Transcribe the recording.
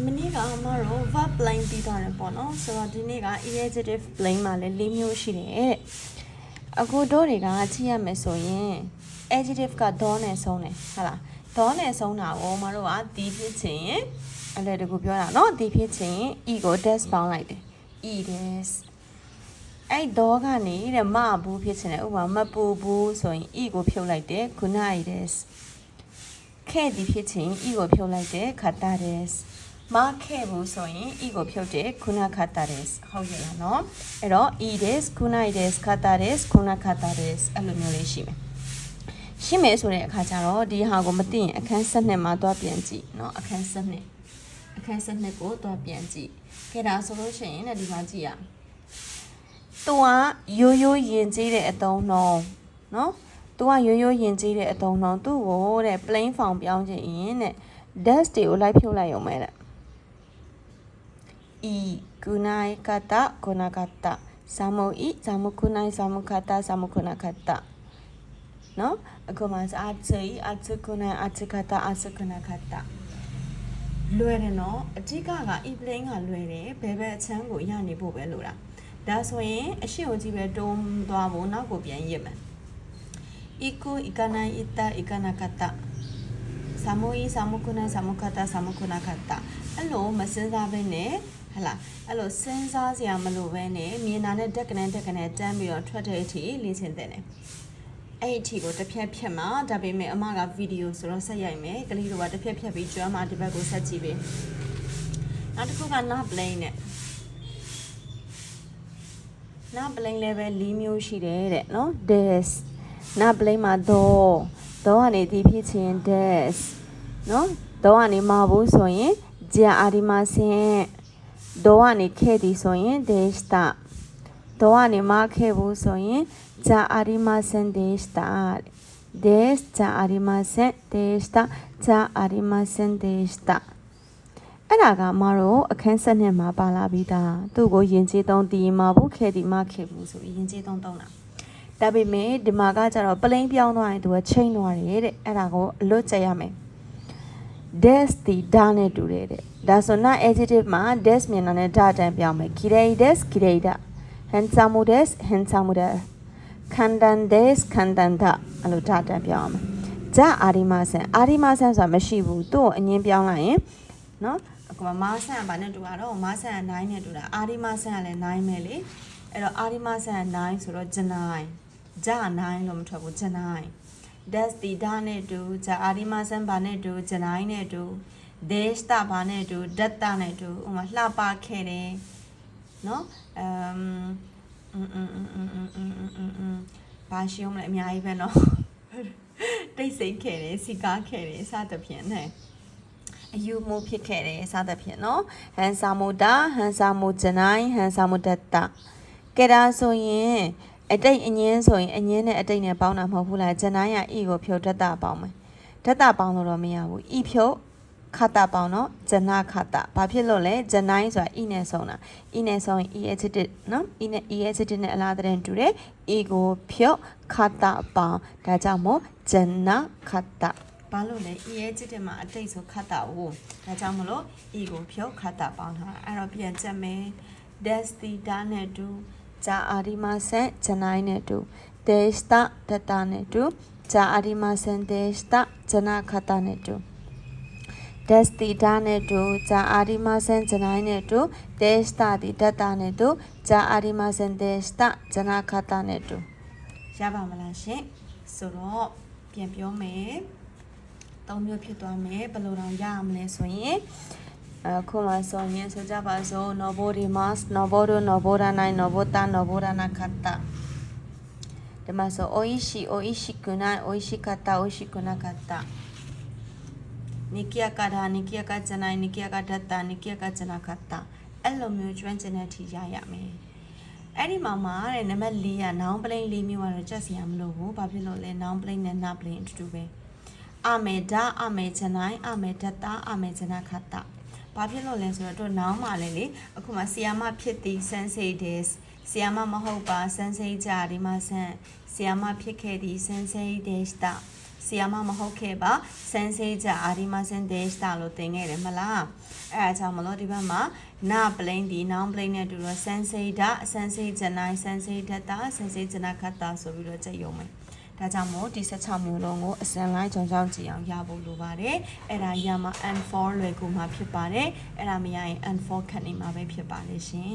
မနေ့ကအမတို့ verb plane ပြီးသွားတယ်ပေါ့နော်ဆိုတော့ဒီနေ့က adjective plane မှာလည်း၄မျိုးရှိတယ်အခုတို့တွေကကြည့်ရမယ်ဆိုရင် adjective က don နဲ့ဆုံးတယ်ဟုတ်လား don နဲ့ဆုံးတာကိုမတို့ကဒီဖြစ်ချင်ရင်အလဲတကူပြောတာနော်ဒီဖြစ်ချင်ရင် e ကို dash ပေါင်းလိုက်တယ် e dash အဲ့ဒေါကနေတဲ့မဘူးဖြစ်ချင်တယ်ဥပမာမပူဘူးဆိုရင် e ကိုဖြုတ်လိုက်တယ်ခုန i dash ခဲ့ဒီဖြစ်ချင် e ကိုဖြုတ်လိုက်တယ်ခတာ dash မခဲ့ဘူးဆိုရင် e ကိုဖြုတ်တယ်ခုနခတ်တာ des ဟုတ်ရဲ့လားနော်အဲ့တော့ e des ခုန des ခတ်တာ des ခုနခတ်တာ des အဲ့လိုမျိုးလေးရှိမယ်ရှိမယ်ဆိုတဲ့အခါကျတော့ဒီဟာကိုမသိရင်အခန်း7နှစ်မှာသွားပြန်ကြည့်เนาะအခန်း7နှစ်အခန်း7နှစ်ကိုသွားပြန်ကြည့်ခဲ့ဒါဆိုလို့ရှိရင်လည်းဒီမှာကြည့်ရအောင်သူကရိုးရိုးယဉ်ကျေးတဲ့အတုံးနှုံးเนาะသူကရိုးရိုးယဉ်ကျေးတဲ့အတုံးနှုံးသူ့ကိုတဲ့ plain form ပြောင်းချင်ရင်တဲ့ dash တွေကိုလိုက်ဖြုတ်လိုက်ရုံပဲတဲ့ いくない方来なかった寒い寒くない寒かった寒くなかったのごめんなさい暑い暑くない暑かった暑くなかったလွယ်တယ်နော်အဓိကက e-plane ကလွယ်တယ်ဘယ်ဘက်အချမ်းကိုရနေဖို့ပဲလို့လားဒါဆိုရင်အရှိကိုကြည့်ပဲတုံးသွားဖို့နောက်ကိုပြန်ရစ်မယ် iku ikana ita ikana kata samu i samu kuna samu kata samu kuna kata အဲ့လိုမစင်းစားဘဲနဲ့ဟလာအဲ့လိုစဉ်းစားစရာမလိုပဲနဲ့မြင်တာနဲ့တက်ကနေတက်ကနေတန်းပြီးတော့ထွက်တဲ့အထိလေ့ကျင့်တဲ့တယ်အဲ့အထိကိုတစ်ဖြက်ဖြက်မှာဒါပေမဲ့အမကဗီဒီယိုဆိုတော့ဆက်ရိုက်မယ်ကလေးတို့ကတစ်ဖြက်ဖြက်ပြီးကျွမ်းမှာဒီဘက်ကိုဆက်ကြည့်ပေးနောက်တစ်ခုကနားပလိန်နဲ့နားပလိန်လည်းပဲ၄မျိုးရှိတယ်တဲ့နော် des နားပလိန်မှာတော့ တော့ကနေဒီဖြစ်ချင်း des နော်တော့ကနေမဘူးဆိုရင်ဂျာအာဒီမာစင်တော့ကနေခဲ့ဒီဆိုရင် des တာတော့ကနေမခဲ့ဘူးဆိုရင်ဂျာအာဒီမာစင် des တာ des ဂျာအာဒီမာစင် des တာဂျာအာဒီမာစင် des တာအဲ့ဒါကမတို့အခန်းဆက်နှစ်မှာပါလာပြီးသားသူ့ကိုယဉ်ကျေးသုံးတည်မှာဘူးခဲ့ဒီမခဲ့ဘူးဆိုပြီးယဉ်ကျေးသုံးသုံးတာ ဒါပေမဲ့ဒီမှာကကြတော့ပလိန်ပြောင်းသွားရင်သူကချိန်သွားတယ်တဲ့အဲ့ဒါကိုအလွတ်ကျက်ရမယ် des ဒီဒါနဲ့တူတယ်တဲ့ဒါဆိုနာ adjective မှာ des မြင်တာနဲ့ဒါတန်ပြောင်းမယ် kireides kireida handsamudes handsamuda kandandes kandanda အဲ့လိုဒါတန်ပြောင်းအောင်မယ်ဂျာအာဒီမာဆန်အာဒီမာဆန်ဆိုတာမရှိဘူးသူ့ကိုအငင်းပြောင်းလိုက်ရင်နော်အခုမမာဆန်ကဘာနဲ့တူတာတော့မာဆန်က9နဲ့တူတာအာဒီမာဆန်ကလည်း9ပဲလေအဲ့တော့အာဒီမာဆန်က9ဆိုတော့ ဂျာနိုင်လို့မထွက်ဘူးဂျနိုင် das ဒီဒါနဲ့တူဂျာအာဒီမဆန်ဘာနဲ့တူဂျနိုင်နဲ့တူ desh တာဘာနဲ့တူဒတ်တာနဲ့တူဥမာလှပခဲ့တယ်နော်အမ်အမ်အမ်အမ်အမ်အမ်အမ်အမ်ဘာရှုံးမလဲအများကြီးပဲနော်တိတ်ဆိတ်ခဲ့တယ်စီကားခဲ့တယ်စသဖြင့်နဲ့အယူမိုးဖြစ်ခဲ့တယ်စသဖြင့်နော်ဟန်ဆာမိုတာဟန်ဆာမိုဂျနိုင်းဟန်ဆာမိုဒတ်တာကဲဒါဆိုရင် အတိတ်အငင်းဆိုရင်အငင်းနဲ့အတိတ်နဲ့ပေါင်းတာမဟုတ်ဘူးလားဂျနိုင်ရဤကိုဖြုတ်တတပေါင်းမယ်တတပေါင်းလို့တော့မရဘူးဤဖြုတ်ခတာပေါင်းတော့ဂျနာခတာဘာဖြစ်လို့လဲဂျနိုင်ဆိုတာဤနဲ့ဆုံးတာဤနဲ့ဆုံးရင် e adjective နော်ဤနဲ့ e adjective နဲ့အလားတူတူတယ် e ကိုဖြုတ်ခတာပေါင်းဒါကြောင့်မို့ဂျနာခတာဘာလို့လဲ e adjective မှာအတိတ်ဆိုခတာကိုဒါကြောင့်မလို့ e ကိုဖြုတ်ခတာပေါင်းထားအဲ့တော့ပြန်ချက်မယ် des တီတာနဲ့တူ ဂျာအာဒီမာဆန်ဂျနိုင်နဲ့တူ des တာတတာနဲ့တူဂျာအာဒီမာဆန် des တာဂျနာခတာနဲ့တူ des တီတာနဲ့တူဂျာအာဒီမာဆန်ဂျနိုင်နဲ့တူ des တာတီတတာနဲ့တူဂျာအာဒီမာဆန် des တာဂျနာခတာနဲ့တူရပါမလားရှင်ဆိုတော့ပြန်ပြောမယ်သုံးမျိုးဖြစ်သွားမယ်ဘယ်လိုတော့ရအောင်လဲဆိုရင် အခုမှဆိုရင်ဆိုကြပါစို့ nobodimas nobodo nobodanai nobota nobodana kata ဒီမှာဆို oishi oishi kunai oishi kata oishi kuna kata နိကိယကဒါနိကိယကဇနိုင်နိကိယကဒတ္တနိကိယကဇနာခတ္တအဲ့လိုမျိုးကျွမ်းကျင်တဲ့ထီရရမယ်အဲ့ဒီမှာမှာတဲ့နံပါတ်၄က noun plane ၄မျိုးကတော့ကြက်စီရမလို့ဘူးဘာဖြစ်လို့လဲ noun plane နဲ့ noun plane အတူတူပဲအမေဒါအမေဇနိုင်အမေဒတ္တအမေဇနာခတ္တ ဘာဖြစ်လို့လဲဆိုတော့တို့ noun မှာလည်းလေအခုမှဆီယာမဖြစ်သည် sensei des ဆီယာမမဟုတ်ပါ sensei ကြဒီမှာ sen ဆီယာမဖြစ်ခဲ့သည် sensei des တာဆီယာမမဟုတ်ခဲ့ပါစန်စေးကြအာဒီမစန်ဒေးစတာလို့သင်ခဲ့တယ်မလားအဲအကြောင်းမလို့ဒီဘက်မှာနာပလိန်ဒီနောင်ပလိန်နဲ့တူတော့စန်စေးဒစန်စေးဂျနိုင်စန်စေးဒတာစန်စေးဂျနာခတာဆိုပြီးတော့ကြည့်ရုံပဲ ဒါကြောင့်မို့ဒီ16မျိုးလုံးကိုအစံလိုက်ကြောင်ကြောင်ကြည့်အောင်ရဖို့လိုပါတယ်အဲ့ဒါရမှာ N4 လွယ်ကူမှာဖြစ်ပါတယ်အဲ့ဒါမရရင် N4 ခတ်နေမှာပဲဖြစ်ပါလေရှင်